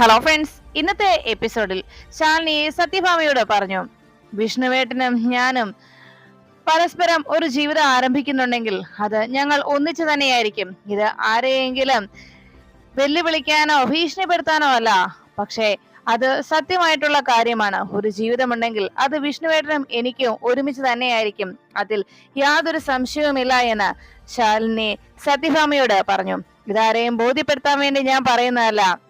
Hello friends ഇന്നത്തെ എപ്പിസോഡിൽ ശാലിനി സത്യഭാമയോട് പറഞ്ഞു. വിഷ്ണുവേട്ടനും ഞാനും പരസ്പരം ഒരു ജീവിതം ആരംഭിക്കുന്നുണ്ടെങ്കിൽ അത് ഞങ്ങൾ ഒന്നിച്ചു തന്നെയായിരിക്കും. ഇത് ആരെയെങ്കിലും വെല്ലുവിളിക്കാനോ ഭീഷണിപ്പെടുത്താനോ അല്ല. പക്ഷേ അത് സത്യമായിട്ടുള്ള കാര്യമാണ്. ഒരു ജീവിതമുണ്ടെങ്കിൽ അത് വിഷ്ണുവേട്ടനും എനിക്കും ഒരുമിച്ച് തന്നെയായിരിക്കും. അതിൽ യാതൊരു സംശയവുമില്ല എന്ന് ശാലിനി സത്യഭാമയോട് പറഞ്ഞു. ഇതാരെയും ബോധ്യപ്പെടുത്താൻ വേണ്ടി ഞാൻ പറയുന്നതല്ല.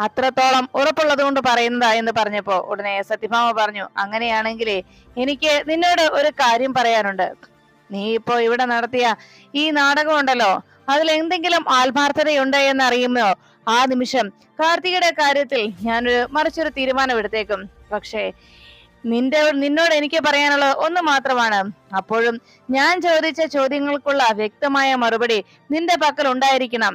അത്രത്തോളം ഉറപ്പുള്ളത് കൊണ്ട് പറയുന്നതാ എന്ന് പറഞ്ഞപ്പോ ഉടനെ സത്യഭാമ പറഞ്ഞു അങ്ങനെയാണെങ്കിലേ എനിക്ക് നിന്നോട് ഒരു കാര്യം പറയാനുണ്ട്. നീ ഇപ്പോ ഇവിടെ നടത്തിയ ഈ നാടകം ഉണ്ടല്ലോ അതിൽ എന്തെങ്കിലും ആത്മാർത്ഥതയുണ്ട് എന്ന് അറിയുമോ ആ നിമിഷം കാർത്തികയുടെ കാര്യത്തിൽ ഞാനൊരു മറിച്ചൊരു തീരുമാനം എടുത്തേക്കും പക്ഷേ നിന്റെ നിന്നോട് എനിക്ക് പറയാനുള്ളത് ഒന്ന് മാത്രമാണ്. അപ്പോഴും ഞാൻ ചോദിച്ച ചോദ്യങ്ങൾക്കുള്ള വ്യക്തമായ മറുപടി നിന്റെ പക്കൽ ഉണ്ടായിരിക്കണം.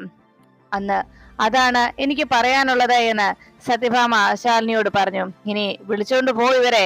അന്ന് അതാണ് എനിക്ക് പറയാനുള്ളത് എന്ന് സത്യഭാമ ശാലിനിയോട് പറഞ്ഞു. ഇനി വിളിച്ചോണ്ട് പോ ഇവരെ.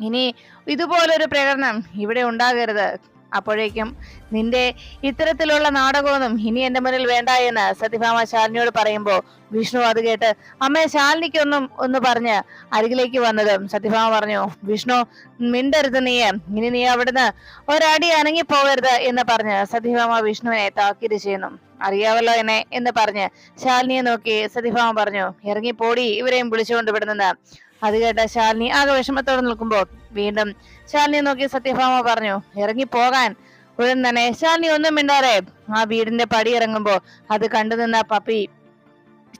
ഇനി ഇതുപോലൊരു പ്രകടനം ഇവിടെ ഉണ്ടാകരുത്. അപ്പോഴേക്കും നിന്റെ ഇത്തരത്തിലുള്ള നാടകമൊന്നും ഇനി എന്റെ മുന്നിൽ വേണ്ട എന്ന് സത്യഭാമ ശാലിനിയോട് പറയുമ്പോൾ വിഷ്ണു അത് കേട്ട് അമ്മ ശാലിനിക്കൊന്നും ഒന്ന് പറഞ്ഞ് അരികിലേക്ക് വന്നതും. സത്യഭാമ പറഞ്ഞു വിഷ്ണു മിണ്ടരുത് നീ ഇനി നീ അവിടുന്ന് ഒരടി അനങ്ങി പോകരുത് എന്ന് പറഞ്ഞ് സത്യഭാമ വിഷ്ണുവിനെ താക്കീത് ചെയ്യുന്നു. അറിയാവല്ലോ എന്നെ എന്ന് പറഞ്ഞ് ശാലിനിയെ നോക്കി സത്യഭാമ പറഞ്ഞു ഇറങ്ങി പോടി ഇവരെയും വിളിച്ചുകൊണ്ട് വിടുന്നത് അത് കേട്ട ശാലിനി ആകെ വിഷമത്തോടെ നിൽക്കുമ്പോ വീണ്ടും ശാലിനിയെ നോക്കി സത്യഭാമ പറഞ്ഞു ഇറങ്ങി പോകാൻ ഉടൻ തന്നെ ശാലിനി ഒന്നും മിണ്ടാതെ ആ വീടിന്റെ പടി ഇറങ്ങുമ്പോൾ അത് കണ്ടു നിന്ന പപ്പി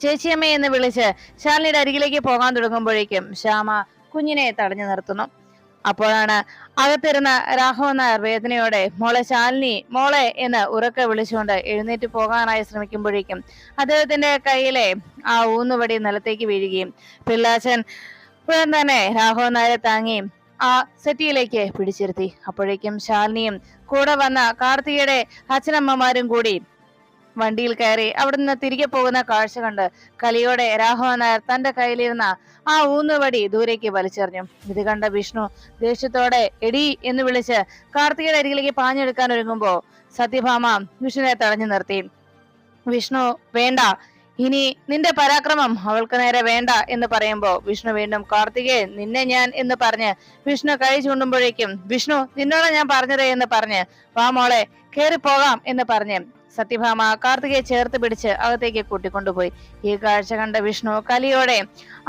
ചേച്ചിയമ്മ എന്ന് വിളിച്ച് ശാലിനിയുടെ അരികിലേക്ക് പോകാൻ തുടങ്ങുമ്പോഴേക്കും ശ്യാമ കുഞ്ഞിനെ തടഞ്ഞു നിർത്തുന്നു. അപ്പോഴാണ് അകത്തിരുന്ന രാഘവൻ നായർ വേദനയോടെ മോളെ ശാലിനി മോളെ എന്ന് ഉറക്കെ വിളിച്ചുകൊണ്ട് എഴുന്നേറ്റ് പോകാനായി ശ്രമിക്കുമ്പോഴേക്കും അദ്ദേഹത്തിന്റെ കയ്യിലെ ആ ഊന്നുവടി നിലത്തേക്ക് വീഴുകയും പിള്ളാച്ചൻ ഉടൻ തന്നെ രാഘവൻ നായരെ താങ്ങി ആ സെറ്റിയിലേക്ക് പിടിച്ചിരുത്തി. അപ്പോഴേക്കും ശാലിനിയും കൂടെ വന്ന കാർത്തികയുടെ അച്ഛനമ്മമാരും കൂടി വണ്ടിയിൽ കയറി അവിടെ നിന്ന് തിരികെ പോകുന്ന കാഴ്ച കണ്ട് കലിയോടെ രാഘവൻ നായർ തന്റെ കയ്യിലിരുന്ന ആ ഊന്നുവടി ദൂരേക്ക് വലിച്ചെറിഞ്ഞു. ഇത് കണ്ട വിഷ്ണു ദേഷ്യത്തോടെ എടി എന്ന് വിളിച്ച് കാർത്തികയുടെ അരികിലേക്ക് പാഞ്ഞെടുക്കാൻ ഒരുങ്ങുമ്പോ സത്യഭാമ വിഷ്ണുവിനെ തടഞ്ഞു നിർത്തി. വിഷ്ണു വേണ്ട. ഇനി നിന്റെ പരാക്രമം അവൾക്ക് നേരെ വേണ്ട എന്ന് പറയുമ്പോ വിഷ്ണു വീണ്ടും കാർത്തികേ നിന്നെ ഞാൻ എന്ന് പറഞ്ഞ് വിഷ്ണു കൈ ചൂണ്ടുമ്പോഴേക്കും വിഷ്ണു നിന്നോട് ഞാൻ പറഞ്ഞത് എന്ന് പറഞ്ഞ് വാ മോളെ കേറി പോകാം എന്ന് പറഞ്ഞ് സത്യഭാമ കാർത്തികയെ ചേർത്ത് പിടിച്ച് അകത്തേക്ക് കൂട്ടിക്കൊണ്ടുപോയി. ഈ കാഴ്ച കണ്ട വിഷ്ണു കലിയോടെ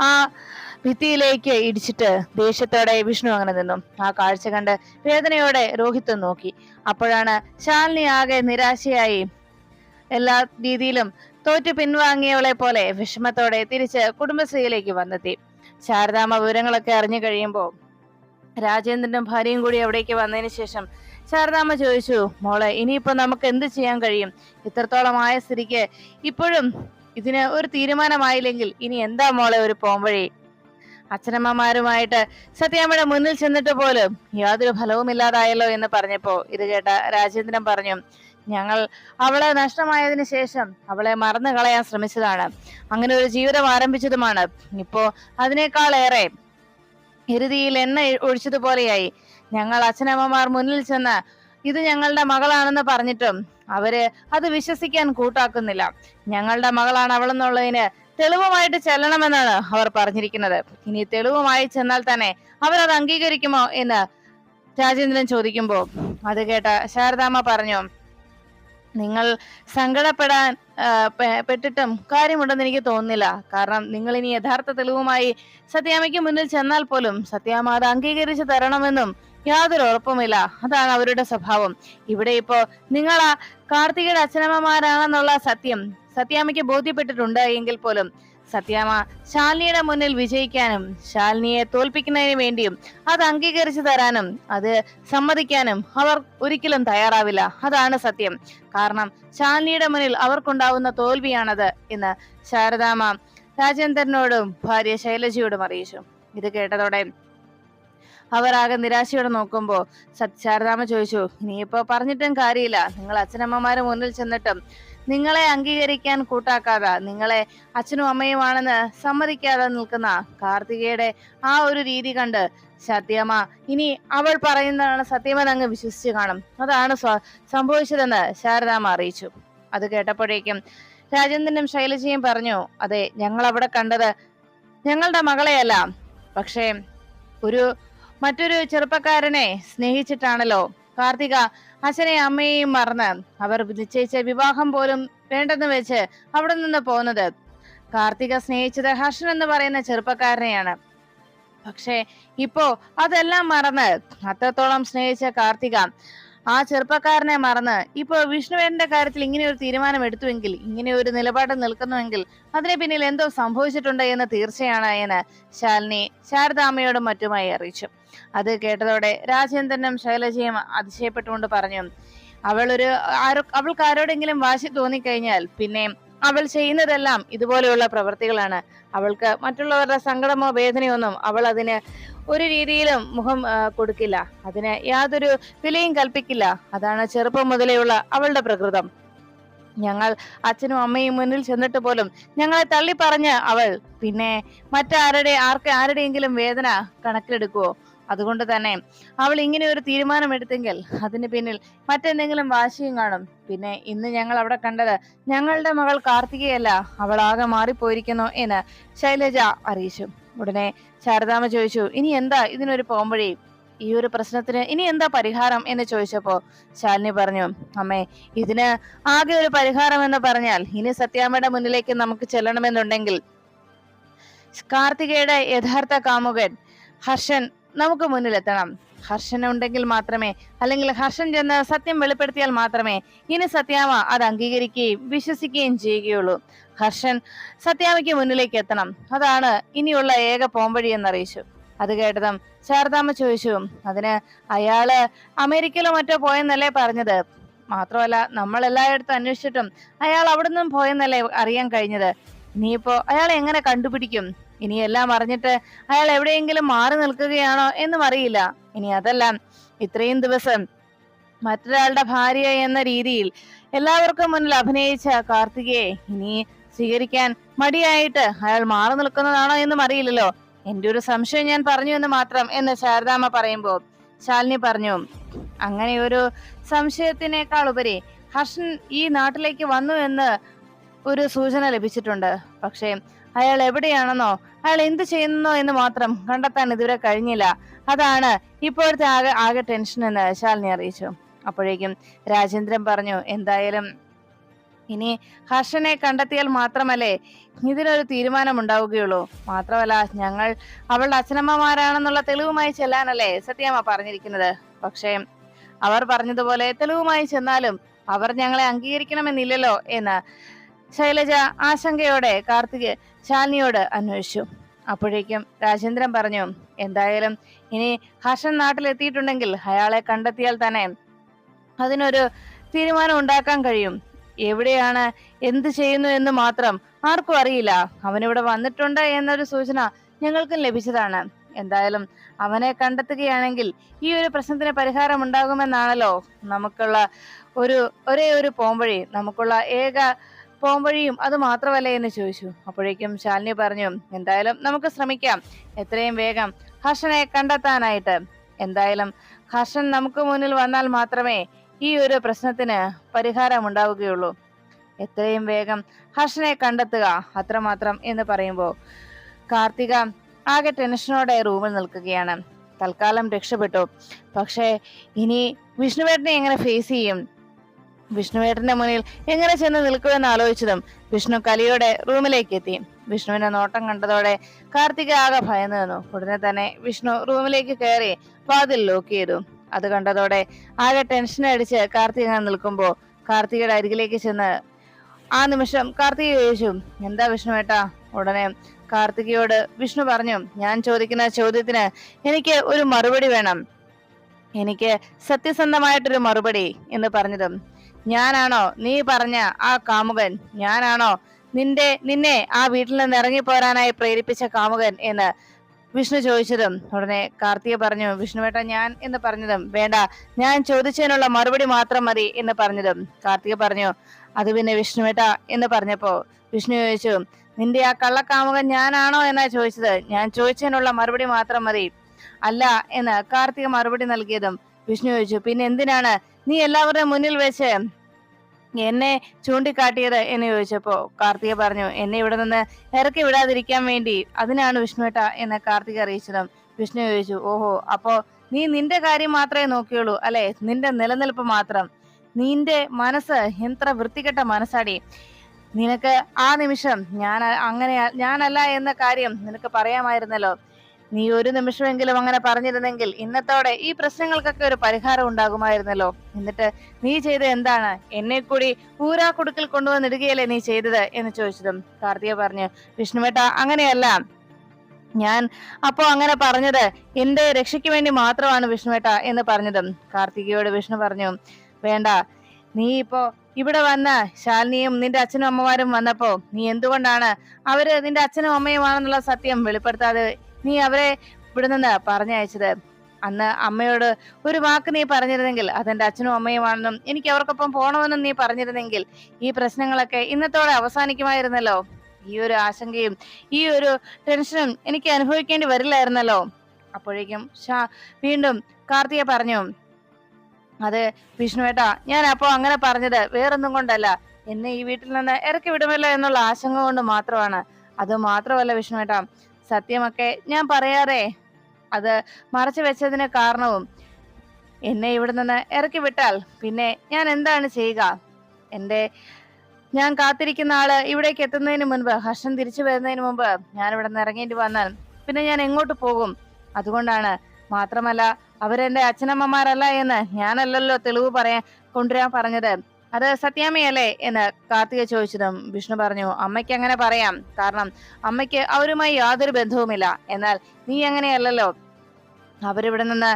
ആ ഭിത്തിയിലേക്ക് ഇടിച്ചിട്ട് ദേഷ്യത്തോടെ വിഷ്ണു അങ്ങനെ നിന്നു. ആ കാഴ്ച കണ്ട് വേദനയോടെ രോഹിത്ത് നോക്കി. അപ്പോഴാണ് ശാലിനി ആകെ നിരാശയായി. എല്ലാ രീതിയിലും തോറ്റു പിൻവാങ്ങിയവളെ പോലെ വിഷമത്തോടെ തിരിച്ച് കുടുംബശ്രീയിലേക്ക് വന്നെത്തി. ശാരദാമ്മ വിവരങ്ങളൊക്കെ അറിഞ്ഞു കഴിയുമ്പോൾ രാജേന്ദ്രനും ഭാര്യയും കൂടി അവിടേക്ക് വന്നതിന് ശേഷം ശാരദാമ്മ ചോദിച്ചു മോളെ ഇനിയിപ്പോ നമുക്ക് എന്ത് ചെയ്യാൻ കഴിയും? ഇത്രത്തോളം ആയ സ്ത്രീക്ക് ഇപ്പോഴും ഇതിന് ഒരു തീരുമാനമായില്ലെങ്കിൽ ഇനി എന്താ മോളെ ഒരു പോംവഴി? അച്ഛനമ്മമാരുമായിട്ട് സത്യാമ്മയുടെ മുന്നിൽ ചെന്നിട്ട് പോലും യാതൊരു ഫലവുമില്ലാതായല്ലോ എന്ന് പറഞ്ഞപ്പോ ഇത് കേട്ട രാജേന്ദ്രൻ പറഞ്ഞു ഞങ്ങൾ അവളെ നഷ്ടമായതിനു ശേഷം അവളെ മറന്നു കളയാൻ ശ്രമിച്ചതാണ്. അങ്ങനെ ഒരു ജീവിതം ആരംഭിച്ചതുമാണ്. ഇപ്പോ അതിനേക്കാളേറെ എരുതിയിൽ എണ്ണ ഒഴിച്ചതുപോലെയായി. ഞങ്ങൾ അച്ഛനമ്മമാർ മുന്നിൽ ചെന്ന് ഇത് ഞങ്ങളുടെ മകളാണെന്ന് പറഞ്ഞിട്ടും അവർ അത് വിശ്വസിക്കാൻ കൂട്ടാക്കുന്നില്ല. ഞങ്ങളുടെ മകളാണ് അവളെന്നുള്ളതിന് തെളിവുമായിട്ട് ചെല്ലണമെന്നാണ് അവർ പറഞ്ഞിരിക്കുന്നത്. ഇനി തെളിവുമായി ചെന്നാൽ തന്നെ അവരത് അംഗീകരിക്കുമോ എന്ന് രാജേന്ദ്രൻ ചോദിക്കുമ്പോ അത് കേട്ട ശാരദാമ്മ പറഞ്ഞു നിങ്ങൾ സങ്കടപ്പെടാൻ പെട്ടിട്ടും കാര്യമുണ്ടെന്ന് എനിക്ക് തോന്നുന്നില്ല. കാരണം നിങ്ങൾ ഇനി യഥാർത്ഥ തെളിവുമായി സത്യാമയ്ക്ക് മുന്നിൽ ചെന്നാൽ പോലും സത്യാമ്മ അത് അംഗീകരിച്ചു തരണമെന്നും യാതൊരു ഉറപ്പുമില്ല. അതാണ് അവരുടെ സ്വഭാവം. ഇവിടെ ഇപ്പോ നിങ്ങൾ കാർത്തികയുടെ അച്ഛനമ്മമാരാണെന്നുള്ള സത്യം. സത്യാമ്മയ്ക്ക് ബോധ്യപ്പെട്ടിട്ടുണ്ട് എങ്കിൽ പോലും. സത്യാമ്മ ശാലിനിയുടെ മുന്നിൽ വിജയിക്കാനും ശാലിനിയെ തോൽപ്പിക്കുന്നതിന് വേണ്ടിയും അത് അംഗീകരിച്ചു തരാനും അത് സമ്മതിക്കാനും അവർ ഒരിക്കലും തയ്യാറാവില്ല. അതാണ് സത്യം. കാരണം ശാലിനിയുടെ മുന്നിൽ അവർക്കുണ്ടാവുന്ന തോൽവിയാണത് എന്ന് ശാരദാമ്മ രാജേന്ദ്രനോടും ഭാര്യ ശൈലജയോടും അറിയിച്ചു. ഇത് കേട്ടതോടെ അവർ ആകെ നിരാശയോടെ നോക്കുമ്പോ സത് ചോദിച്ചു ഇനിയിപ്പോ പറഞ്ഞിട്ടും കാര്യമില്ല. നിങ്ങൾ അച്ഛനമ്മമാരെ മുന്നിൽ ചെന്നിട്ടും നിങ്ങളെ അംഗീകരിക്കാൻ കൂട്ടാക്കാതെ നിങ്ങളെ അച്ഛനും അമ്മയുമാണെന്ന് സമ്മതിക്കാതെ നിൽക്കുന്ന കാർത്തികയുടെ ആ ഒരു രീതി കണ്ട് സത്യമ്മ ഇനി അവൾ പറയുന്നതാണ് സത്യമെന്ന് അങ്ങ് വിശ്വസിച്ച് കാണും. അതാണ് സംഭവിച്ചതെന്ന് ശാരദാമ്മ അറിയിച്ചു. അത് കേട്ടപ്പോഴേക്കും രാജേന്ദ്രനും ശൈലജയും പറഞ്ഞു അതെ ഞങ്ങൾ അവിടെ കണ്ടത് ഞങ്ങളുടെ മകളെയല്ല. പക്ഷേ ഒരു മറ്റൊരു ചെറുപ്പക്കാരനെ സ്നേഹിച്ചിട്ടാണല്ലോ കാർത്തിക അച്ഛനെ അമ്മയെയും മറന്ന് അവർ നിശ്ചയിച്ച വിവാഹം പോലും വേണ്ടെന്ന് വെച്ച് അവിടെ നിന്ന് പോകുന്നത് കാർത്തിക സ്നേഹിച്ചത് ഹർഷൻ എന്ന് പറയുന്ന ചെറുപ്പക്കാരനെയാണ്. പക്ഷേ ഇപ്പോ അതെല്ലാം മറന്ന് അത്രത്തോളം സ്നേഹിച്ച കാർത്തിക ആ ചെറുപ്പക്കാരനെ മറന്ന് ഇപ്പോൾ വിഷ്ണുവേട്ടന്റെ കാര്യത്തിൽ ഇങ്ങനെ ഒരു തീരുമാനം എടുത്തുവെങ്കിൽ ഇങ്ങനെ ഒരു നിലപാട് നിൽക്കുന്നുവെങ്കിൽ അതിന് പിന്നിൽ എന്തോ സംഭവിച്ചിട്ടുണ്ട് എന്ന് തീർച്ചയാണ് എന്ന് ശാലിനി ശാരദാമ്മയോടും മറ്റുമായി അറിയിച്ചു. അത് കേട്ടതോടെ രാജേന്ദ്രനും ശൈലജയും അതിശയപ്പെട്ടുകൊണ്ട് പറഞ്ഞു അവളൊരു ആരോ അവൾക്ക് ആരോടെങ്കിലും വാശി തോന്നിക്കഴിഞ്ഞാൽ പിന്നെ അവൾ ചെയ്യുന്നതെല്ലാം ഇതുപോലെയുള്ള പ്രവൃത്തികളാണ് അവൾക്ക് മറ്റുള്ളവരുടെ സങ്കടമോ വേദനയോ ഒന്നും അവൾ അതിന് ഒരു രീതിയിലും മുഖം കൊടുക്കില്ല. അതിന് യാതൊരു വിലയും കൽപ്പിക്കില്ല. അതാണ് ചെറുപ്പം മുതലെയുള്ള അവളുടെ പ്രകൃതം. ഞങ്ങൾ അച്ഛനും അമ്മയും മുന്നിൽ ചെന്നിട്ട് പോലും ഞങ്ങളെ തള്ളി പറഞ്ഞ് അവൾ പിന്നെ മറ്റാരുടെ ആർക്ക് ആരുടെയെങ്കിലും വേദന കണക്കിലെടുക്കുവോ? അതുകൊണ്ട് തന്നെ അവൾ ഇങ്ങനെ ഒരു തീരുമാനം എടുത്തെങ്കിൽ അതിന് പിന്നിൽ മറ്റെന്തെങ്കിലും വാശിയും കാണും. പിന്നെ ഇന്ന് ഞങ്ങൾ അവിടെ കണ്ടത് ഞങ്ങളുടെ മകൾ കാർത്തികയല്ല അവൾ ആകെ മാറിപ്പോയിരിക്കുന്നു എന്ന് ശൈലജ അറിയിച്ചു. ഉടനെ ശാരദാമ ചോദിച്ചു ഇനി എന്താ ഇതിനൊരു പോംവഴി? ഈ ഒരു പ്രശ്നത്തിന് ഇനി എന്താ പരിഹാരം? എന്ന് ചോദിച്ചപ്പോ ശാലിനി പറഞ്ഞു അമ്മേ ഇതിന് ആകെ ഒരു പരിഹാരം എന്ന് പറഞ്ഞാൽ ഇനി സത്യാമ്മയുടെ മുന്നിലേക്ക് നമുക്ക് ചെല്ലണമെന്നുണ്ടെങ്കിൽ കാർത്തികയുടെ യഥാർത്ഥ കാമുകൻ ഹർഷൻ നമുക്ക് മുന്നിലെത്തണം. ഹർഷൻ ഉണ്ടെങ്കിൽ മാത്രമേ അല്ലെങ്കിൽ ഹർഷൻ ചെന്ന് സത്യം വെളിപ്പെടുത്തിയാൽ മാത്രമേ ഇനി സത്യാമ അത് അംഗീകരിക്കുകയും വിശ്വസിക്കുകയും ചെയ്യുകയുള്ളൂ. ഹർഷൻ സത്യാമയ്ക്ക് മുന്നിലേക്ക് എത്തണം. അതാണ് ഇനിയുള്ള ഏക പോംവഴി എന്നറിയിച്ചു. അത് കേട്ടതും ശാരദാമ്മ ചോദിച്ചു അതിന് അയാൾ അമേരിക്കയിലോ മറ്റോ പോയെന്നല്ലേ പറഞ്ഞത്? മാത്രമല്ല നമ്മൾ എല്ലായിടത്തും അന്വേഷിച്ചിട്ടും അയാൾ അവിടെ നിന്നും പോയെന്നല്ലേ അറിയാൻ കഴിഞ്ഞത്. ഇനിയിപ്പോ അയാളെ എങ്ങനെ കണ്ടുപിടിക്കും? ഇനി എല്ലാം അറിഞ്ഞിട്ട് അയാൾ എവിടെയെങ്കിലും മാറി നിൽക്കുകയാണോ എന്നും അറിയില്ല. ഇനി അതല്ല ഇത്രയും ദിവസം മറ്റൊരാളുടെ ഭാര്യ എന്ന രീതിയിൽ എല്ലാവർക്കും മുന്നിൽ അഭിനയിച്ച കാർത്തികയെ ഇനി സ്വീകരിക്കാൻ മടിയായിട്ട് അയാൾ മാറി നിൽക്കുന്നതാണോ എന്നും അറിയില്ലല്ലോ. എന്റെ ഒരു സംശയം ഞാൻ പറഞ്ഞു എന്ന് മാത്രം എന്ന് ശാരദാമ്മ പറയുമ്പോ ശാലിനി പറഞ്ഞു അങ്ങനെ ഒരു സംശയത്തിനേക്കാൾ ഉപരി ഹർഷൻ ഈ നാട്ടിലേക്ക് വന്നു എന്ന് ഒരു സൂചന ലഭിച്ചിട്ടുണ്ട്. പക്ഷേ അയാൾ എവിടെയാണെന്നോ അയാൾ എന്ത് ചെയ്യുന്നോ എന്ന് മാത്രം കണ്ടെത്താൻ ഇതുവരെ കഴിഞ്ഞില്ല. അതാണ് ഇപ്പോഴത്തെ ആകെ ആകെ ടെൻഷൻ എന്ന് ശാലിനി അറിയിച്ചു. അപ്പോഴേക്കും രാജേന്ദ്രൻ പറഞ്ഞു എന്തായാലും ഇനി ഹർഷനെ കണ്ടെത്തിയാൽ മാത്രമല്ലേ ഇതിനൊരു തീരുമാനം ഉണ്ടാവുകയുള്ളൂ മാത്രമല്ല ഞങ്ങൾ അവളുടെ അച്ഛനമ്മമാരാണെന്നുള്ള തെളിവുമായി ചെല്ലാനല്ലേ സത്യമ്മ പറഞ്ഞിരിക്കുന്നത്. പക്ഷേ അവർ പറഞ്ഞതുപോലെ തെളിവുമായി ചെന്നാലും അവർ ഞങ്ങളെ അംഗീകരിക്കണമെന്നില്ലല്ലോ എന്ന് ശൈലജ ആശങ്കയോടെ കാർത്തിക് ശാലിനിയോട് അന്വേഷിച്ചു. അപ്പോഴേക്കും രാജേന്ദ്രൻ പറഞ്ഞു എന്തായാലും ഇനി ഹർഷൻ നാട്ടിലെത്തിയിട്ടുണ്ടെങ്കിൽ അയാളെ കണ്ടെത്തിയാൽ തന്നെ അതിനൊരു തീരുമാനം ഉണ്ടാക്കാൻ കഴിയും. എവിടെയാണ് എന്ത് ചെയ്യുന്നു എന്ന് മാത്രം ആർക്കും അറിയില്ല. അവനിവിടെ വന്നിട്ടുണ്ട് എന്നൊരു സൂചന ഞങ്ങൾക്കും ലഭിച്ചതാണ്. എന്തായാലും അവനെ കണ്ടെത്തുകയാണെങ്കിൽ ഈ ഒരു പ്രശ്നത്തിന് പരിഹാരം ഉണ്ടാകുമെന്നാണല്ലോ നമുക്കുള്ള ഒരു ഒരേ ഒരു പോംവഴി. നമുക്കുള്ള ഏക പോംവഴിയും അത് മാത്രമല്ലേ എന്ന് ചോദിച്ചു. അപ്പോഴേക്കും ശാലിനി പറഞ്ഞു എന്തായാലും നമുക്ക് ശ്രമിക്കാം. എത്രയും വേഗം ഹർഷനെ കണ്ടെത്താനായിട്ട്. എന്തായാലും ഹർഷൻ നമുക്ക് മുന്നിൽ വന്നാൽ മാത്രമേ ഈ ഒരു പ്രശ്നത്തിന് പരിഹാരം ഉണ്ടാവുകയുള്ളൂ. എത്രയും വേഗം ഹർഷനെ കണ്ടെത്തുക അത്രമാത്രം എന്ന് പറയുമ്പോൾ കാർത്തിക ആകെ ടെൻഷനോടെ റൂമിൽ നിൽക്കുകയാണ്. തൽക്കാലം രക്ഷപ്പെട്ടു. പക്ഷേ ഇനി വിഷ്ണുവേട്ടനെ എങ്ങനെ ഫേസ് ചെയ്യും? വിഷ്ണുവേട്ടന്റെ മുന്നിൽ എങ്ങനെ ചെന്ന് നിൽക്കുമെന്ന് ആലോചിച്ചതും വിഷ്ണു കലിയോടെ റൂമിലേക്ക് എത്തി വിഷ്ണുവിന്റെ നോട്ടം കണ്ടതോടെ കാർത്തിക ആകെ ഭയന്നു നിന്നു. ഉടനെ തന്നെ വിഷ്ണു റൂമിലേക്ക് കയറി വാതിൽ ലോക്ക് ചെയ്തു. അത് കണ്ടതോടെ ആകെ ടെൻഷൻ അടിച്ച് കാർത്തിക നിൽക്കുമ്പോൾ നിൽക്കുമ്പോ കാർത്തികയുടെ അരികിലേക്ക് ചെന്ന് ആ നിമിഷം കാർത്തിക ചോദിച്ചു എന്താ വിഷ്ണുവേട്ടാ? ഉടനെ കാർത്തികയോട് വിഷ്ണു പറഞ്ഞു ഞാൻ ചോദിക്കുന്ന ചോദ്യത്തിന് എനിക്ക് ഒരു മറുപടി വേണം. എനിക്ക് സത്യസന്ധമായിട്ടൊരു മറുപടി എന്ന് പറഞ്ഞതും ഞാനാണോ? നീ പറഞ്ഞ ആ കാമുകൻ ഞാനാണോ? നിന്റെ നിന്നെ ആ വീട്ടിൽ നിന്ന് ഇറങ്ങി പോരാനായി പ്രേരിപ്പിച്ച കാമുകൻ എന്ന് വിഷ്ണു ചോദിച്ചതും ഉടനെ കാർത്തിക പറഞ്ഞു വിഷ്ണുവേട്ട ഞാൻ എന്ന് പറഞ്ഞതും വേണ്ട. ഞാൻ ചോദിച്ചതിനുള്ള മറുപടി മാത്രം മതി എന്ന് പറഞ്ഞതും. കാർത്തിക പറഞ്ഞു അത് പിന്നെ വിഷ്ണുവേട്ട എന്ന് പറഞ്ഞപ്പോ വിഷ്ണു ചോദിച്ചു നിന്റെ ആ കള്ളക്കാമുകൻ ഞാനാണോ എന്നാ ചോദിച്ചത്? ഞാൻ ചോദിച്ചതിനുള്ള മറുപടി മാത്രം മതി. അല്ല എന്ന് കാർത്തിക മറുപടി നൽകിയതും വിഷ്ണു ചോദിച്ചു പിന്നെ എന്തിനാണ് നീ എല്ലാവരുടെയും മുന്നിൽ വെച്ച് എന്നെ ചൂണ്ടിക്കാട്ടിയത് എന്ന് ചോദിച്ചപ്പോ കാർത്തിക പറഞ്ഞു എന്നെ ഇവിടെ നിന്ന് ഇറക്കി വിടാതിരിക്കാൻ വേണ്ടി അതിനാണ് വിഷ്ണുവേട്ട എന്ന് കാർത്തിക അറിയിച്ചതും. വിഷ്ണു ചോദിച്ചു ഓഹോ അപ്പോ നീ നിന്റെ കാര്യം മാത്രമേ നോക്കിയുള്ളൂ അല്ലെ? നിന്റെ നിലനിൽപ്പ് മാത്രം. നിന്റെ മനസ്സ് എത്ര വൃത്തികെട്ട മനസ്സാടി. നിനക്ക് ആ നിമിഷം ഞാൻ അങ്ങനെ ഞാനല്ല എന്ന കാര്യം നിനക്ക് പറയാമായിരുന്നല്ലോ. നീ ഒരു നിമിഷമെങ്കിലും അങ്ങനെ പറഞ്ഞിരുന്നെങ്കിൽ ഇന്നത്തോടെ ഈ പ്രശ്നങ്ങൾക്കൊക്കെ ഒരു പരിഹാരം ഉണ്ടാകുമായിരുന്നല്ലോ. എന്നിട്ട് നീ ചെയ്ത എന്താണ്? എന്നെ കൂടി ഊരാ കുടുക്കിൽ കൊണ്ടുവന്നിടുകയല്ലേ നീ ചെയ്തത്? എന്ന് ചോദിച്ചതും കാർത്തിക പറഞ്ഞു വിഷ്ണുവേട്ട അങ്ങനെയല്ല. ഞാൻ അപ്പോ അങ്ങനെ പറഞ്ഞത് എന്റെ രക്ഷയ്ക്ക് വേണ്ടി മാത്രമാണ് വിഷ്ണുവേട്ട എന്ന് പറഞ്ഞതും കാർത്തികയോട് വിഷ്ണു പറഞ്ഞു വേണ്ട. നീ ഇപ്പോ ഇവിടെ വന്ന ശാലിനിയും നിന്റെ അച്ഛനും അമ്മമാരും വന്നപ്പോ നീ എന്തുകൊണ്ടാണ് അവർ നിന്റെ അച്ഛനും അമ്മയുമാണെന്നുള്ള സത്യം വെളിപ്പെടുത്താതെ നീ അവരെ ഇവിടെ നിന്ന് പറഞ്ഞയച്ചത്. അന്ന് അമ്മയോട് ഒരു വാക്ക് നീ പറഞ്ഞിരുന്നെങ്കിൽ അതെന്റെ അച്ഛനും അമ്മയുമാണെന്നും എനിക്ക് അവർക്കൊപ്പം പോകണമെന്നും നീ പറഞ്ഞിരുന്നെങ്കിൽ ഈ പ്രശ്നങ്ങളൊക്കെ ഇന്നത്തോടെ അവസാനിക്കുമായിരുന്നല്ലോ. ഈ ഒരു ആശങ്കയും ഈ ഒരു ടെൻഷനും എനിക്ക് അനുഭവിക്കേണ്ടി വരില്ലായിരുന്നല്ലോ. അപ്പോഴേക്കും ഷാ വീണ്ടും കാർത്തിക പറഞ്ഞു അതെ വിഷ്ണുവേട്ടാ ഞാൻ അപ്പോ അങ്ങനെ പറഞ്ഞത് വേറൊന്നും കൊണ്ടല്ല. എന്നെ ഈ വീട്ടിൽ നിന്ന് ഇറക്കി വിടുമല്ലോ എന്നുള്ള ആശങ്ക കൊണ്ട് മാത്രമാണ്. അത് മാത്രമല്ല വിഷ്ണുവേട്ടാ സത്യമൊക്കെ ഞാൻ പറയാറേ. അത് മറച്ചു വെച്ചതിന് കാരണവും എന്നെ ഇവിടെ നിന്ന് ഇറക്കി വിട്ടാൽ പിന്നെ ഞാൻ എന്താണ് ചെയ്യുക? എന്റെ ഞാൻ കാത്തിരിക്കുന്ന ആൾ ഇവിടേക്ക് എത്തുന്നതിന് മുൻപ് ഹർഷൻ തിരിച്ചു വരുന്നതിന് മുമ്പ് ഞാൻ ഇവിടെ നിന്ന് ഇറങ്ങേണ്ടി വന്നാൽ പിന്നെ ഞാൻ എങ്ങോട്ട് പോകും? അതുകൊണ്ടാണ് മാത്രമല്ല അവരെന്റെ അച്ഛനമ്മമാരല്ല എന്ന് ഞാനല്ലല്ലോ തെളിവ് പറയാൻ കൊണ്ടുവരാൻ പറഞ്ഞത്. അത് സത്യാമ്മയല്ലേ എന്ന് കാർത്തിക ചോദിച്ചതും വിഷ്ണു പറഞ്ഞു അമ്മയ്ക്ക് അങ്ങനെ പറയാം. കാരണം അമ്മയ്ക്ക് അവരുമായി യാതൊരു ബന്ധവുമില്ല. എന്നാൽ നീ അങ്ങനെയല്ലല്ലോ. അവരിവിടെ നിന്ന്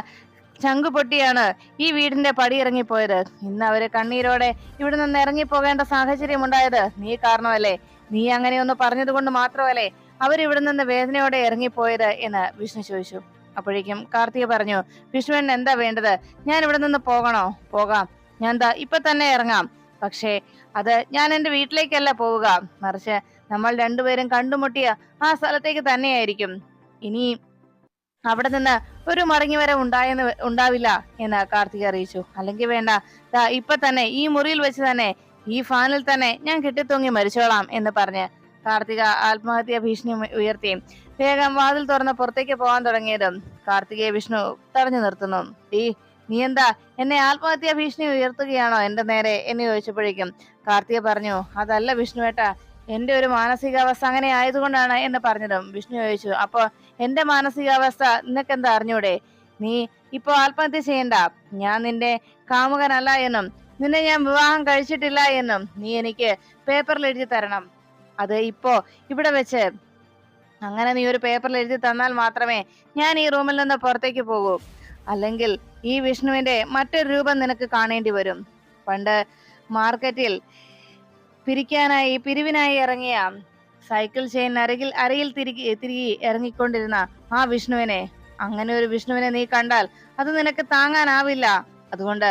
ചങ്കു പൊട്ടിയാണ് ഈ വീടിന്റെ പടി ഇറങ്ങിപ്പോയത്. ഇന്ന് അവർ കണ്ണീരോടെ ഇവിടെ നിന്ന് ഇറങ്ങിപ്പോകേണ്ട സാഹചര്യം ഉണ്ടായത് നീ കാരണമല്ലേ? നീ അങ്ങനെയൊന്ന് പറഞ്ഞത് കൊണ്ട് മാത്രമല്ലേ അവരിവിടെ നിന്ന് വേദനയോടെ ഇറങ്ങിപ്പോയത്? എന്ന് വിഷ്ണു ചോദിച്ചു. അപ്പോഴേക്കും കാർത്തിക പറഞ്ഞു വിഷ്ണുവിന് എന്താ വേണ്ടത്? ഞാൻ ഇവിടെ നിന്ന് പോകണോ? പോകാം. ഞാൻ ദാ ഇപ്പൊ തന്നെ ഇറങ്ങാം. പക്ഷേ അത് ഞാൻ എന്റെ വീട്ടിലേക്കല്ല പോവുക. മറിച്ച് നമ്മൾ രണ്ടുപേരും കണ്ടുമുട്ടിയ ആ സ്ഥലത്തേക്ക് തന്നെയായിരിക്കും. ഇനി അവിടെ നിന്ന് ഒരു മടങ്ങി വരെ ഉണ്ടായെന്ന് ഉണ്ടാവില്ല എന്ന് കാർത്തിക് അറിയിച്ചു. അല്ലെങ്കിൽ വേണ്ട ദാ ഇപ്പൊ തന്നെ ഈ മുറിയിൽ വെച്ച് തന്നെ ഈ ഫാനിൽ തന്നെ ഞാൻ കെട്ടിത്തൂങ്ങി മരിച്ചോളാം എന്ന് പറഞ്ഞ് കാർത്തിക ആത്മഹത്യാ ഭീഷണി ഉയർത്തി. വേഗം വാതിൽ തുറന്ന് പുറത്തേക്ക് പോകാൻ തുടങ്ങിയതും കാർത്തികയെ വിഷ്ണു തടഞ്ഞു നിർത്തുന്നു. ഈ നീ എന്താ? എന്നെ ആത്മഹത്യാ ഭീഷണി ഉയർത്തുകയാണോ? എന്റെ നേരെ എന്ന് ചോദിച്ചപ്പോഴേക്കും കാർത്തിക പറഞ്ഞു അതല്ല വിഷ്ണുവേട്ട എന്റെ ഒരു മാനസികാവസ്ഥ അങ്ങനെ ആയതുകൊണ്ടാണ് എന്ന് പറഞ്ഞതും. വിഷ്ണു ചോദിച്ചു അപ്പൊ എന്റെ മാനസികാവസ്ഥ നിനക്കെന്താ അറിഞ്ഞൂടെ? നീ ഇപ്പൊ ആത്മഹത്യ ചെയ്യണ്ട. ഞാൻ നിന്റെ കാമുകനല്ല എന്നും നിന്നെ ഞാൻ വിവാഹം കഴിച്ചിട്ടില്ല എന്നും നീ എനിക്ക് പേപ്പറിൽ എഴുതി തരണം. അത് ഇപ്പോ ഇവിടെ വെച്ച് അങ്ങനെ നീ ഒരു പേപ്പറിൽ എഴുതി തന്നാൽ മാത്രമേ ഞാൻ ഈ റൂമിൽ നിന്ന് പുറത്തേക്ക് പോകൂ. അല്ലെങ്കിൽ ഈ വിഷ്ണുവിന്റെ മറ്റൊരു രൂപം നിനക്ക് കാണേണ്ടി വരും. പണ്ട് മാർക്കറ്റിൽ പിരിക്കാനായി പിരിവിനായി ഇറങ്ങിയ സൈക്കിൾ ചെയിൻ അരകിൽ അരയിൽ തിരികെ തിരികെ ഇറങ്ങിക്കൊണ്ടിരുന്ന ആ വിഷ്ണുവിനെ അങ്ങനെ ഒരു വിഷ്ണുവിനെ നീ കണ്ടാൽ അത് നിനക്ക് താങ്ങാനാവില്ല. അതുകൊണ്ട്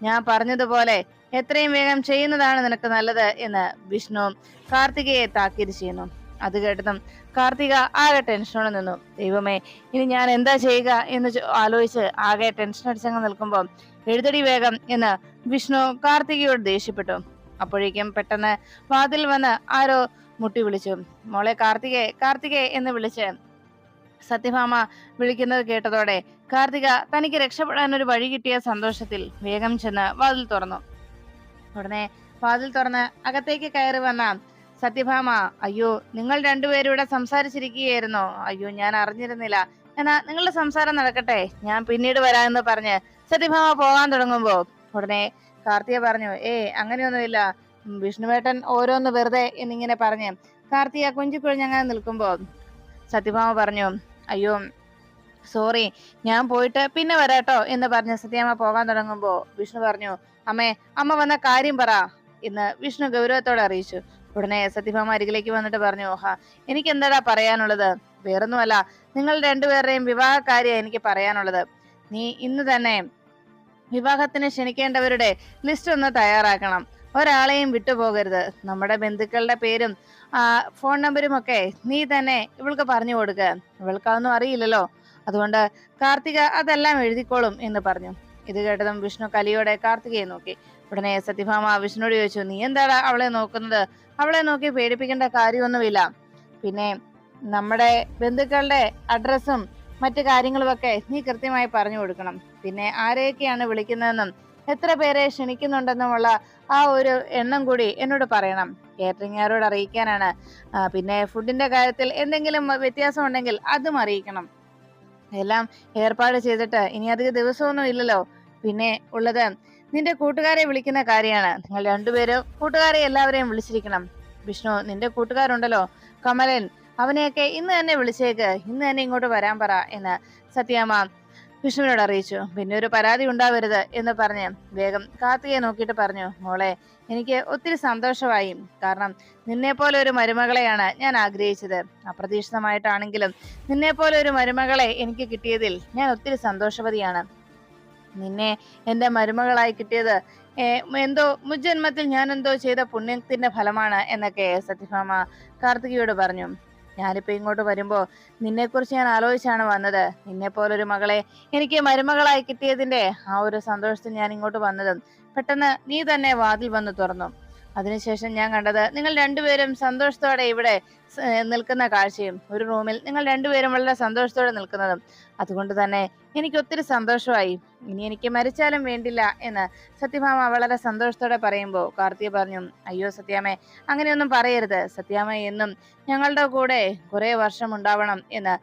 ഞാൻ പറഞ്ഞതുപോലെ എത്രയും വേഗം ചെയ്യുന്നതാണ് നിനക്ക് നല്ലത് എന്ന് വിഷ്ണു കാർത്തികയെ താക്കീത് ചെയ്യുന്നു. അത് കേട്ടതും കാർത്തിക ആകെ ടെൻഷനോടെ നിന്നു. ദൈവമേ ഇനി ഞാൻ എന്താ ചെയ്യുക എന്ന് ആലോചിച്ച് ആകെ ടെൻഷൻ അടിച്ചങ്ങ് നിൽക്കുമ്പോൾ എഴുതടി വേഗം എന്ന് വിഷ്ണു കാർത്തികയോട് ദേഷ്യപ്പെട്ടു. അപ്പോഴേക്കും പെട്ടെന്ന് വാതിൽ വന്ന് ആരോ മുട്ടി വിളിച്ചു. മോളെ കാർത്തികെ കാർത്തികെ എന്ന് വിളിച്ച് സത്യഭാമ വിളിക്കുന്നത് കേട്ടതോടെ കാർത്തിക തനിക്ക് രക്ഷപ്പെടാൻ ഒരു വഴി കിട്ടിയ സന്തോഷത്തിൽ വേഗം ചെന്ന് വാതിൽ തുറന്നു. ഉടനെ വാതിൽ തുറന്ന് അകത്തേക്ക് കയറി വന്ന സത്യഭാമ അയ്യോ നിങ്ങൾ രണ്ടുപേരും ഇവിടെ സംസാരിച്ചിരിക്കുകയായിരുന്നോ? അയ്യോ ഞാൻ അറിഞ്ഞിരുന്നില്ല. എന്നാ നിങ്ങളുടെ സംസാരം നടക്കട്ടെ. ഞാൻ പിന്നീട് വരാമെന്ന് പറഞ്ഞ് സത്യഭാമ പോകാൻ തുടങ്ങുമ്പോ ഉടനെ കാർത്തിക പറഞ്ഞു ഏ അങ്ങനെയൊന്നുമില്ല. വിഷ്ണുവേട്ടൻ ഓരോന്ന് വെറുതെ എന്നിങ്ങനെ പറഞ്ഞ് കാർത്തിക കുഞ്ചിക്കുഴിഞ്ഞങ്ങനെ നിൽക്കുമ്പോ സത്യഭാമ പറഞ്ഞു അയ്യോ സോറി ഞാൻ പോയിട്ട് പിന്നെ വരാട്ടോ എന്ന് പറഞ്ഞ് സത്യഭാമ പോകാൻ തുടങ്ങുമ്പോ വിഷ്ണു പറഞ്ഞു അമ്മേ അമ്മ വന്ന കാര്യം പറ എന്ന് വിഷ്ണു ഗൗരവത്തോടെ അറിയിച്ചു. ഉടനെ സത്യഭാമ അരികിലേക്ക് വന്നിട്ട് പറഞ്ഞു ഓഹ എനിക്ക് എന്താടാ പറയാനുള്ളത്? വേറൊന്നുമല്ല നിങ്ങൾ രണ്ടുപേരുടെയും വിവാഹ കാര്യം എനിക്ക് പറയാനുള്ളത്. നീ ഇന്ന് തന്നെ വിവാഹത്തിന് ക്ഷണിക്കേണ്ടവരുടെ ലിസ്റ്റ് ഒന്ന് തയ്യാറാക്കണം. ഒരാളെയും വിട്ടുപോകരുത്. നമ്മുടെ ബന്ധുക്കളുടെ പേരും ഫോൺ നമ്പരും ഒക്കെ നീ തന്നെ ഇവൾക്ക് പറഞ്ഞു കൊടുക്ക. ഇവൾക്കൊന്നും അറിയില്ലല്ലോ. അതുകൊണ്ട് കാർത്തിക അതെല്ലാം എഴുതിക്കോളും എന്ന് പറഞ്ഞു. ഇത് കേട്ടതും വിഷ്ണു കലിയോടെ കാർത്തികയെ നോക്കി. ഉടനെ സത്യഭാമ വിഷ്ണുവോട് ചോദിച്ചു നീ എന്താണ് അവളെ നോക്കുന്നത്? അവളെ നോക്കി പേടിപ്പിക്കേണ്ട കാര്യമൊന്നുമില്ല. പിന്നെ നമ്മുടെ ബന്ധുക്കളുടെ അഡ്രസ്സും മറ്റു കാര്യങ്ങളുമൊക്കെ നീ കൃത്യമായി പറഞ്ഞു കൊടുക്കണം. പിന്നെ ആരെയൊക്കെയാണ് വിളിക്കുന്നതെന്നും എത്ര പേരെ ക്ഷണിക്കുന്നുണ്ടെന്നുമുള്ള ആ ഒരു എണ്ണം കൂടി എന്നോട് പറയണം. കേറ്ററിംഗുകാരോട് അറിയിക്കാനാണ്. പിന്നെ ഫുഡിന്റെ കാര്യത്തിൽ എന്തെങ്കിലും വ്യത്യാസം ഉണ്ടെങ്കിൽ അതും അറിയിക്കണം. എല്ലാം ഏർപ്പാട് ചെയ്തിട്ട് ഇനി അധിക ദിവസമൊന്നും ഇല്ലല്ലോ. പിന്നെ ഉള്ളത് നിന്റെ കൂട്ടുകാരെ വിളിക്കുന്ന കാര്യമാണ്. നിങ്ങൾ രണ്ടുപേരും കൂട്ടുകാരെ എല്ലാവരെയും വിളിച്ചിരിക്കണം. വിഷ്ണു നിന്റെ കൂട്ടുകാരുണ്ടല്ലോ. കമലൻ അവനെയൊക്കെ ഇന്ന് തന്നെ വിളിച്ചേക്ക്. ഇന്ന് തന്നെ ഇങ്ങോട്ട് വരാൻ പറ എന്ന് സത്യാമ്മ വിഷ്ണുവിനോട് അറിയിച്ചു. പിന്നെ ഒരു പരാതി ഉണ്ടാവരുത് എന്ന് പറഞ്ഞ് വേഗം കാർത്തികയെ നോക്കിയിട്ട് പറഞ്ഞു മോളെ എനിക്ക് ഒത്തിരി സന്തോഷമായി. കാരണം നിന്നെ പോലെ ഒരു മരുമകളെയാണ് ഞാൻ ആഗ്രഹിച്ചത്. അപ്രതീക്ഷിതമായിട്ടാണെങ്കിലും നിന്നെ പോലെ ഒരു മരുമകളെ എനിക്ക് കിട്ടിയതിൽ ഞാൻ ഒത്തിരി സന്തോഷവതിയാണ്. നിന്നെ എന്റെ മരുമകളായി കിട്ടിയത്. എന്തോ മുജന്മത്തിൽ ഞാൻ എന്തോ ചെയ്ത പുണ്യത്തിന്റെ ഫലമാണ് എന്നൊക്കെ സത്യഭാമ കാർത്തികയോട് പറഞ്ഞു. ഞാനിപ്പോ ഇങ്ങോട്ട് വരുമ്പോ നിന്നെക്കുറിച്ച് ഞാൻ ആലോചിച്ചാണ് വന്നത്. നിന്നെ പോലൊരു മകളെ എനിക്ക് മരുമകളായി കിട്ടിയതിന്റെ ആ ഒരു സന്തോഷത്തിൽ ഞാൻ ഇങ്ങോട്ട് വന്നതും പെട്ടെന്ന് നീ തന്നെ വാതിൽ വന്ന് തുറന്നു. അതിനുശേഷം ഞാൻ കണ്ടത് നിങ്ങൾ രണ്ടുപേരും സന്തോഷത്തോടെ ഇവിടെ നിൽക്കുന്ന കാഴ്ചയും ഒരു റൂമിൽ നിങ്ങൾ രണ്ടുപേരും വളരെ സന്തോഷത്തോടെ നിൽക്കുന്നതും. അതുകൊണ്ട് തന്നെ എനിക്ക് ഒത്തിരി സന്തോഷമായി. ഇനി എനിക്ക് മരിച്ചാലും വേണ്ടില്ല എന്ന് സത്യഭാമ വളരെ സന്തോഷത്തോടെ പറയുമ്പോൾ കാർത്തിക പറഞ്ഞു അയ്യോ സത്യാമേ അങ്ങനെയൊന്നും പറയരുത്. സത്യാമ എന്നും ഞങ്ങളുടെ കൂടെ കുറെ വർഷം ഉണ്ടാവണം എന്ന്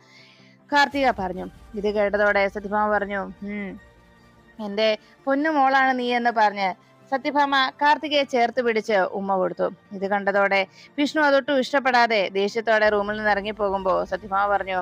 കാർത്തിക പറഞ്ഞു. ഇത് കേട്ടതോടെ സത്യഭാമ പറഞ്ഞു എന്റെ പൊന്നു മോളാണ് നീ എന്ന് പറഞ്ഞ് സത്യഭാമ കാർത്തികയെ ചേർത്ത് പിടിച്ച് ഉമ്മ കൊടുത്തു. ഇത് കണ്ടതോടെ വിഷ്ണു അതൊട്ടും ഇഷ്ടപ്പെടാതെ ദേഷ്യത്തോടെ റൂമിൽ നിന്ന് ഇറങ്ങി പോകുമ്പോൾ സത്യഭാമ പറഞ്ഞു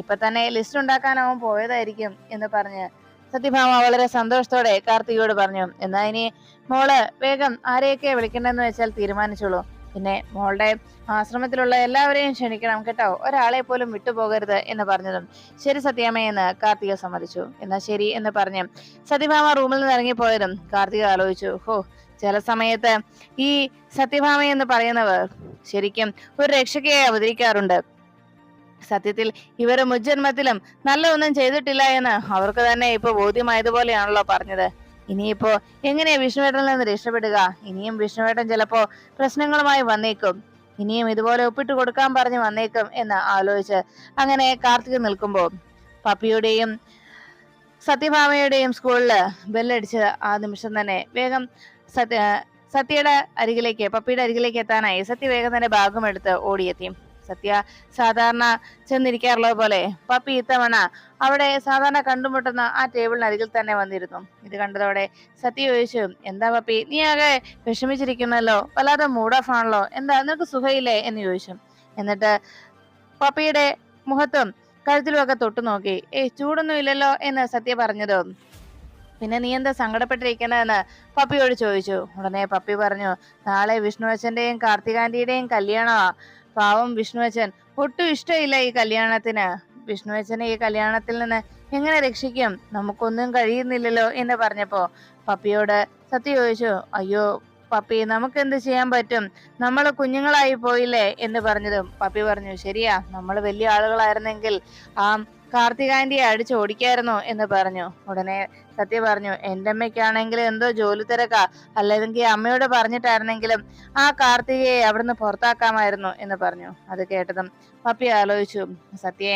ഇപ്പൊ തന്നെ ലിസ്റ്റ് ഉണ്ടാക്കാനാവും പോയതായിരിക്കും എന്ന് പറഞ്ഞ് സത്യഭാമ വളരെ സന്തോഷത്തോടെ കാർത്തികയോട് പറഞ്ഞു എന്നാ ഇനി മോൾ വേഗം ആരെയൊക്കെ വിളിക്കണ്ടെന്ന് വെച്ചാൽ തീരുമാനിച്ചോളൂ. പിന്നെ മോളുടെ ആശ്രമത്തിലുള്ള എല്ലാവരെയും ക്ഷണിക്കണം കേട്ടോ. ഒരാളെ പോലും വിട്ടുപോകരുത് എന്ന് പറഞ്ഞതും ശരി സത്യാമ്മ എന്ന് കാർത്തിക സമ്മതിച്ചു. എന്നാ ശരി എന്ന് പറഞ്ഞ് സത്യഭാമ റൂമിൽ നിന്ന് ഇറങ്ങിപ്പോയതും കാർത്തിക ആലോചിച്ചു ഹോ ചില സമയത്ത് ഈ സത്യഭാമ എന്ന് പറയുന്നവർ ശരിക്കും ഒരു രക്ഷകയായി അവതരിക്കാറുണ്ട്. സത്യത്തിൽ ഇവർ മുജ്ജന്മത്തിലും നല്ല ഒന്നും ചെയ്തിട്ടില്ല എന്ന് അവർക്ക് തന്നെ ഇപ്പൊ ബോധ്യമായതുപോലെയാണല്ലോ പറഞ്ഞത്. ഇനിയിപ്പോ എങ്ങനെയാ വിഷ്ണുവേട്ടനിൽ നിന്ന് രക്ഷപ്പെടുക? ഇനിയും വിഷ്ണുവേട്ടൻ ചിലപ്പോ പ്രശ്നങ്ങളുമായി വന്നേക്കും. ഇനിയും ഇതുപോലെ ഒപ്പിട്ട് കൊടുക്കാൻ പറഞ്ഞ് വന്നേക്കും എന്ന് ആലോചിച്ച് അങ്ങനെ കാർത്തിക് നിൽക്കുമ്പോ പപ്പിയുടെയും സത്യഭാമയുടെയും സ്കൂളിൽ ബെല്ലടിച്ച് ആ നിമിഷം തന്നെ വേഗം സത്യ സത്യയുടെ അരികിലേക്ക് പപ്പിയുടെ അരികിലേക്ക് എത്താനായി സത്യ വേഗം തന്നെ ബാഗും എടുത്ത് ഓടിയെത്തി. സത്യ. സാധാരണ ചെന്നിരിക്കാറുള്ളത് പോലെ പപ്പി ഇത്തവണ അവിടെ സാധാരണ കണ്ടുമുട്ടുന്ന ആ ടേബിളിനരികിൽ തന്നെ വന്നിരുന്നു. ഇത് കണ്ടതോടെ സത്യ ചോദിച്ചു എന്താ പപ്പി? നീ ആകെ വിഷമിച്ചിരിക്കുന്നല്ലോ? വല്ലാതെ മൂഡ് ഓഫ് ആണല്ലോ? എന്താ നിനക്ക് സുഖയില്ലേ? എന്ന് ചോദിച്ചു. എന്നിട്ട് പപ്പിയുടെ മുഖത്തും കഴുത്തിലുമൊക്കെ തൊട്ടു നോക്കി. ഏയ് ചൂടൊന്നും ഇല്ലല്ലോ? എന്ന് സത്യ പറഞ്ഞത്. പിന്നെ നീ എന്താ സങ്കടപ്പെട്ടിരിക്കണെന്ന് പപ്പിയോട് ചോദിച്ചു. ഉടനെ പപ്പി പറഞ്ഞു നാളെ വിഷ്ണു അച്ഛന്റെയും കാർത്തികാന്റിയുടെയും കല്യാണമാ. പാവം വിഷ്ണുവച്ചൻ. ഒട്ടും ഇഷ്ടമില്ല ഈ കല്യാണത്തിന്. വിഷ്ണുവച്ചനെ ഈ കല്യാണത്തിൽ നിന്ന് എങ്ങനെ രക്ഷിക്കും? നമുക്കൊന്നും കഴിയുന്നില്ലല്ലോ എന്ന് പറഞ്ഞപ്പോ പപ്പിയോട് സത്യ ചോദിച്ചു അയ്യോ പപ്പി നമുക്ക് എന്ത് ചെയ്യാൻ പറ്റും? നമ്മൾ കുഞ്ഞുങ്ങളായി പോയില്ലേ? എന്ന് പറഞ്ഞതും പപ്പി പറഞ്ഞു ശരിയാ നമ്മൾ വലിയ ആളുകളായിരുന്നെങ്കിൽ ആ കാർത്തികാന്റിയെ അടിച്ച് ഓടിക്കായിരുന്നോ എന്ന് പറഞ്ഞു. ഉടനെ സത്യ പറഞ്ഞു എന്റെ അമ്മയ്ക്കാണെങ്കിൽ എന്തോ ജോലി തിരക്കാ. അല്ലെങ്കിൽ അമ്മയോട് പറഞ്ഞിട്ടായിരുന്നെങ്കിലും ആ കാർത്തികയെ അവിടുന്ന് പുറത്താക്കാമായിരുന്നു എന്ന് പറഞ്ഞു. അത് കേട്ടതും പപ്പി ആലോചിച്ചു സത്യേ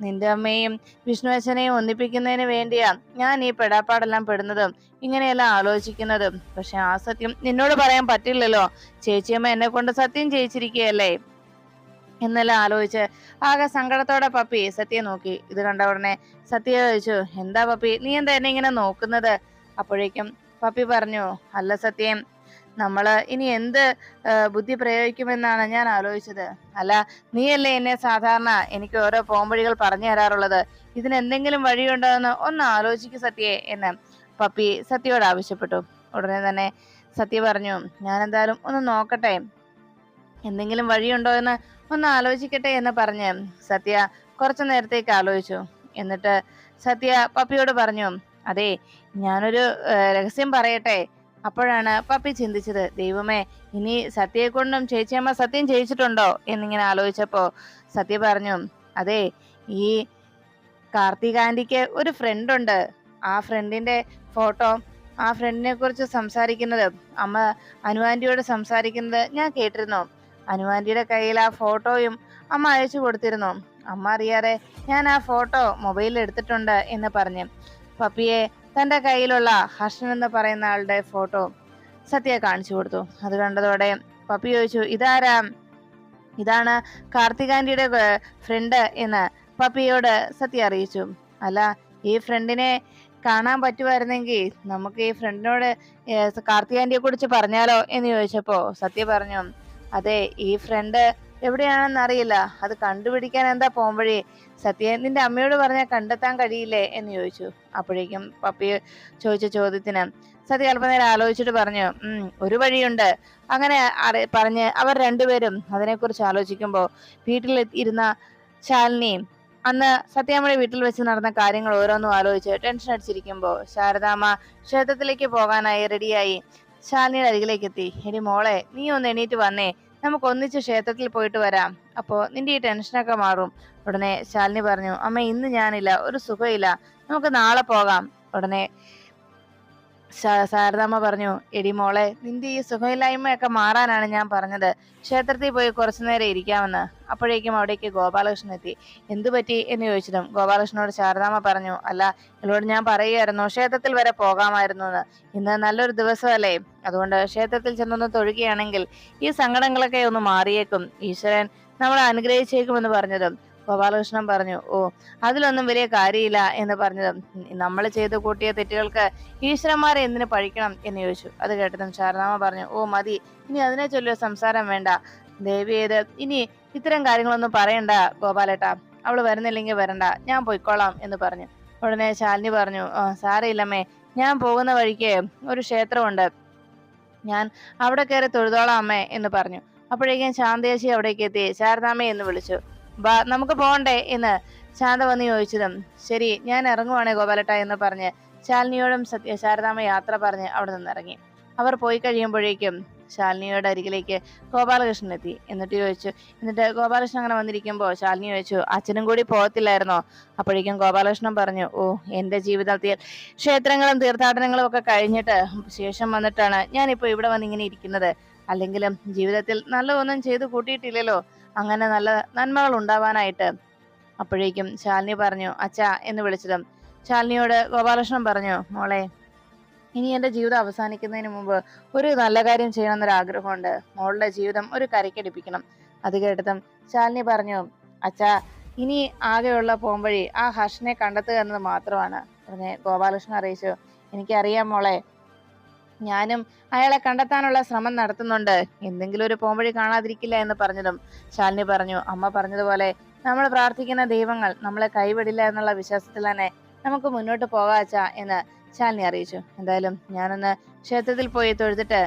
നിന്റെ അമ്മയും വിഷ്ണുവച്ചനെയും ഒന്നിപ്പിക്കുന്നതിന് വേണ്ടിയാ ഞാൻ ഈ പെടാപ്പാടെല്ലാം പെടുന്നതും. ഇങ്ങനെയെല്ലാം ആലോചിക്കുന്നതും. പക്ഷെ ആ സത്യം നിന്നോട് പറയാൻ പറ്റില്ലല്ലോ. ചേച്ചിയമ്മ എന്നെ കൊണ്ട് സത്യം ചെയ്യിച്ചിരിക്കുകയല്ലേ? എന്നെല്ലാം ആലോചിച്ച് ആകെ സങ്കടത്തോടെ പപ്പി സത്യെ നോക്കി. ഇത് കണ്ട ഉടനെ സത്യ ചോദിച്ചു എന്താ പപ്പി? നീ എന്താ എന്നെ ഇങ്ങനെ നോക്കുന്നത്? അപ്പോഴേക്കും പപ്പി പറഞ്ഞു അല്ല സത്യം നമ്മൾ ഇനി എന്ത് ബുദ്ധി പ്രയോഗിക്കുമെന്നാണ് ഞാൻ ആലോചിച്ചത്. അല്ല നീയല്ലേ എന്നെ സാധാരണ എനിക്ക് ഓരോ പോംവഴികൾ പറഞ്ഞു തരാറുള്ളത്. ഇതിന് എന്തെങ്കിലും വഴിയുണ്ടോ എന്ന് ഒന്ന് ആലോചിക്കു സത്യേ എന്ന് പപ്പി സത്യയോട് ആവശ്യപ്പെട്ടു. ഉടനെ തന്നെ സത്യ പറഞ്ഞു ഞാൻ എന്തായാലും ഒന്ന് നോക്കട്ടെ. എന്തെങ്കിലും വഴിയുണ്ടോ എന്ന് ഒന്ന് ആലോചിക്കട്ടെ എന്ന് പറഞ്ഞ് സത്യ കുറച്ചു നേരത്തേക്ക് ആലോചിച്ചു. എന്നിട്ട് സത്യ പപ്പിയോട് പറഞ്ഞു അതെ ഞാനൊരു രഹസ്യം പറയട്ടെ. അപ്പോഴാണ് പപ്പി ചിന്തിച്ചത് ദൈവമേ ഇനി സത്യയെ കൊണ്ടും ചേച്ചിയമ്മ സത്യം ചെയ്യിച്ചിട്ടുണ്ടോ? എന്നിങ്ങനെ ആലോചിച്ചപ്പോ സത്യ പറഞ്ഞു അതെ ഈ കാർത്തികാന്റിക്ക് ഒരു ഫ്രണ്ട് ഉണ്ട്. ആ ഫ്രണ്ടിന്റെ ഫോട്ടോ ആ ഫ്രണ്ടിനെ കുറിച്ച് സംസാരിക്കുന്നത് അമ്മ അനുവാന്റിയോട് സംസാരിക്കുന്നത് ഞാൻ കേട്ടിരുന്നു. അനുവാന്റിയുടെ കയ്യിൽ ആ ഫോട്ടോയും അമ്മ അയച്ചു കൊടുത്തിരുന്നു. അമ്മ അറിയാതെ ഞാൻ ആ ഫോട്ടോ മൊബൈലിൽ എടുത്തിട്ടുണ്ട് എന്ന് പറഞ്ഞു. പപ്പിയെ തന്റെ കയ്യിലുള്ള ഹർഷൻ എന്ന് പറയുന്ന ആളുടെ ഫോട്ടോ സത്യ കാണിച്ചു കൊടുത്തു. അത് കണ്ടതോടെ പപ്പി ചോദിച്ചു ഇതാരാ? ഇതാണ് കാർത്തികാന്റിയുടെ ഫ്രണ്ട് എന്ന് പപ്പിയോട് സത്യ അറിയിച്ചു. അല്ല ഈ ഫ്രണ്ടിനെ കാണാൻ പറ്റുമായിരുന്നെങ്കിൽ നമുക്ക് ഈ ഫ്രണ്ടിനോട് കാർത്തികാന്റിയെ കുറിച്ച് പറഞ്ഞാലോ? എന്ന് ചോദിച്ചപ്പോൾ സത്യ പറഞ്ഞു അതെ ഈ ഫ്രണ്ട് എവിടെയാണെന്ന് അറിയില്ല. അത് കണ്ടുപിടിക്കാൻ എന്താ പോംവഴി? സത്യ നിന്റെ അമ്മയോട് പറഞ്ഞാൽ കണ്ടെത്താൻ കഴിയില്ലേ എന്ന് ചോദിച്ചു. അപ്പോഴേക്കും പപ്പി ചോദിച്ച ചോദ്യത്തിന് സത്യ അല്പനേരം ആലോചിച്ചിട്ട് പറഞ്ഞു ഉം ഒരു വഴിയുണ്ട്. അങ്ങനെ അറി പറഞ്ഞ് അവർ രണ്ടുപേരും അതിനെക്കുറിച്ച് ആലോചിക്കുമ്പോൾ വീട്ടിൽ ഇരുന്ന ശാലിനിയും അന്ന് സത്യാമ്മയുടെ വീട്ടിൽ വെച്ച് നടന്ന കാര്യങ്ങൾ ഓരോന്നും ആലോചിച്ച് ടെൻഷൻ അടിച്ചിരിക്കുമ്പോൾ ശാരദാമ്മ ക്ഷേത്രത്തിലേക്ക് പോകാനായി റെഡിയായി ശാലിനിയുടെ അരികിലേക്ക് എത്തി എടി മോളെ നീ ഒന്ന് എണീറ്റ് വന്നേ. നമുക്ക് ഒന്നിച്ച് ക്ഷേത്രത്തിൽ പോയിട്ട് വരാം. അപ്പോ നിന്റെ ഈ ടെൻഷനൊക്കെ മാറും. ഉടനെ ശാലിനി പറഞ്ഞു അമ്മ ഇന്ന് ഞാനില്ല ഒരു സുഖമില്ല. നമുക്ക് നാളെ പോകാം. ഉടനെ ശാരദാമ്മ പറഞ്ഞു എടി മോളെ നിന്റെ ഈ സുഖമില്ലായ്മയൊക്കെ മാറാനാണ് ഞാൻ പറഞ്ഞത്. ക്ഷേത്രത്തിൽ പോയി കുറച്ചു നേരം ഇരിക്കാമെന്ന്. അപ്പോഴേക്കും അവിടേക്ക് ഗോപാലകൃഷ്ണൻ എത്തി. എന്തു പറ്റി? എന്ന് ചോദിച്ചതും ഗോപാലകൃഷ്ണനോട് ശാരദാമ്മ പറഞ്ഞു അല്ല എന്നോട് ഞാൻ പറയുമായിരുന്നു ക്ഷേത്രത്തിൽ വരെ പോകാമായിരുന്നു എന്ന്. ഇന്ന് നല്ലൊരു ദിവസമല്ലേ? അതുകൊണ്ട് ക്ഷേത്രത്തിൽ ചെന്നൊന്ന് തൊഴുകയാണെങ്കിൽ ഈ സങ്കടങ്ങളൊക്കെ ഒന്ന് മാറിയേക്കും. ഈശ്വരൻ നമ്മളെ അനുഗ്രഹിച്ചേക്കുമെന്ന് പറഞ്ഞതും ഗോപാലകൃഷ്ണൻ പറഞ്ഞു ഓ അതിലൊന്നും വലിയ കാര്യമില്ല എന്ന് പറഞ്ഞത് നമ്മൾ ചെയ്തു കൂട്ടിയ തെറ്റുകൾക്ക് ഈശ്വരന്മാരെ എന്തിനു പഴിക്കണം? എന്ന് ചോദിച്ചു. അത് കേട്ടതും ശാരദാമ പറഞ്ഞു ഓ മതി ഇനി അതിനെ ചൊല്ലിയ സംസാരം വേണ്ട. ദേവി ഏത് ഇനി ഇത്തരം കാര്യങ്ങളൊന്നും പറയണ്ട ഗോപാലേട്ടാ. അവൾ വരുന്നില്ലെങ്കിൽ വരണ്ട ഞാൻ പോയിക്കോളാം എന്ന് പറഞ്ഞു. ഉടനെ ശാലിനി പറഞ്ഞു സാരയില്ലമ്മേ ഞാൻ പോകുന്ന വഴിക്ക് ഒരു ക്ഷേത്രമുണ്ട്. ഞാൻ അവിടെ കയറി തൊഴുതോളാം അമ്മേ എന്ന് പറഞ്ഞു. അപ്പോഴേക്കും ശാന്തേശി അവിടേക്ക് എത്തി ശാരദാമ്മ എന്ന് വിളിച്ചു. ബാ നമുക്ക് പോകണ്ടേ എന്ന് ശാന്ത വന്ന് ചോദിച്ചതും ശരി ഞാൻ ഇറങ്ങുവാണേ ഗോപാലട്ട എന്ന് പറഞ്ഞ് ശാലിനിയോടും സത്യ ശാരദാമ്മ യാത്ര പറഞ്ഞ് അവിടെ നിന്നിറങ്ങി. അവർ പോയി കഴിയുമ്പോഴേക്കും ശാലിനിയുടെ അരികിലേക്ക് ഗോപാലകൃഷ്ണൻ എത്തി. എന്നിട്ട് ചോദിച്ചു എന്നിട്ട് ഗോപാലകൃഷ്ണൻ അങ്ങനെ വന്നിരിക്കുമ്പോൾ ശാലിനി ചോദിച്ചു അച്ഛനും കൂടി പോകത്തില്ലായിരുന്നോ? അപ്പോഴേക്കും ഗോപാലകൃഷ്ണൻ പറഞ്ഞു ഓ എന്റെ ജീവിതത്തിൽ ക്ഷേത്രങ്ങളും തീർത്ഥാടനങ്ങളും ഒക്കെ കഴിഞ്ഞിട്ട് ശേഷം വന്നിട്ടാണ് ഞാനിപ്പോൾ ഇവിടെ വന്ന് ഇങ്ങനെ ഇരിക്കുന്നത്. അല്ലെങ്കിലും ജീവിതത്തിൽ നല്ലതൊന്നും ചെയ്തു കൂട്ടിയിട്ടില്ലല്ലോ. അങ്ങനെ നല്ല നന്മകൾ ഉണ്ടാവാനായിട്ട് അപ്പോഴേക്കും ശാലിനി പറഞ്ഞു അച്ഛാ എന്ന് വിളിച്ചതും ശാലിനിയോട് ഗോപാലകൃഷ്ണൻ പറഞ്ഞു മോളെ ഇനി എന്റെ ജീവിതം അവസാനിക്കുന്നതിന് മുമ്പ് ഒരു നല്ല കാര്യം ചെയ്യണമെന്നൊരു ആഗ്രഹമുണ്ട് മോളുടെ ജീവിതം ഒരു കരയ്ക്കടിപ്പിക്കണം. അത് കേട്ടതും ശാലിനി പറഞ്ഞു അച്ഛാ ഇനി ആകെയുള്ള പോംവഴി ആ ഹർഷനെ കണ്ടെത്തുക എന്നത് മാത്രമാണ്. ഉടനെ ഗോപാലകൃഷ്ണൻ അറിയിച്ചു എനിക്കറിയാം മോളെ ഞാനും അയാളെ കണ്ടെത്താനുള്ള ശ്രമം നടത്തുന്നുണ്ട്. എന്തെങ്കിലും ഒരു പോംവഴി കാണാതിരിക്കില്ല എന്ന് പറഞ്ഞതും ശാലിനി പറഞ്ഞു. അമ്മ പറഞ്ഞതുപോലെ നമ്മൾ പ്രാർത്ഥിക്കുന്ന ദൈവങ്ങൾ നമ്മളെ കൈവിടില്ല എന്നുള്ള വിശ്വാസത്തിൽ തന്നെ നമുക്ക് മുന്നോട്ട് പോകാച്ച എന്ന് ശാലിനി അറിയിച്ചു. എന്തായാലും ഞാനൊന്ന് ക്ഷേത്രത്തിൽ പോയി തൊഴുതിട്ട്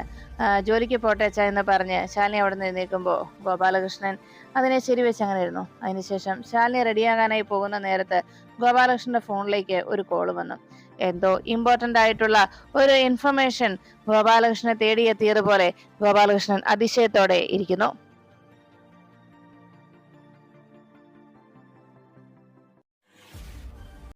ജോലിക്ക് പോട്ടെ അച്ഛ എന്ന് പറഞ്ഞ് ശാലിനി അവിടെ നിന്ന് എഴുന്നേൽക്കുമ്പോൾ ഗോപാലകൃഷ്ണൻ അതിനെ ശരിവെച്ച് അങ്ങനെ ഇരുന്നു. അതിനുശേഷം ശാലിനി റെഡിയാകാനായി പോകുന്ന നേരത്ത് ഗോപാലകൃഷ്ണന്റെ ഫോണിലേക്ക് ഒരു കോൾ വന്നു. എന്തോ ഇമ്പോർട്ടന്റ് ആയിട്ടുള്ള ഒരു ഇൻഫർമേഷൻ ഗോപാലകൃഷ്ണനെ തേടിയെത്തിയതുപോലെ ഗോപാലകൃഷ്ണൻ അതിശയത്തോടെ ഇരിക്കുന്നു.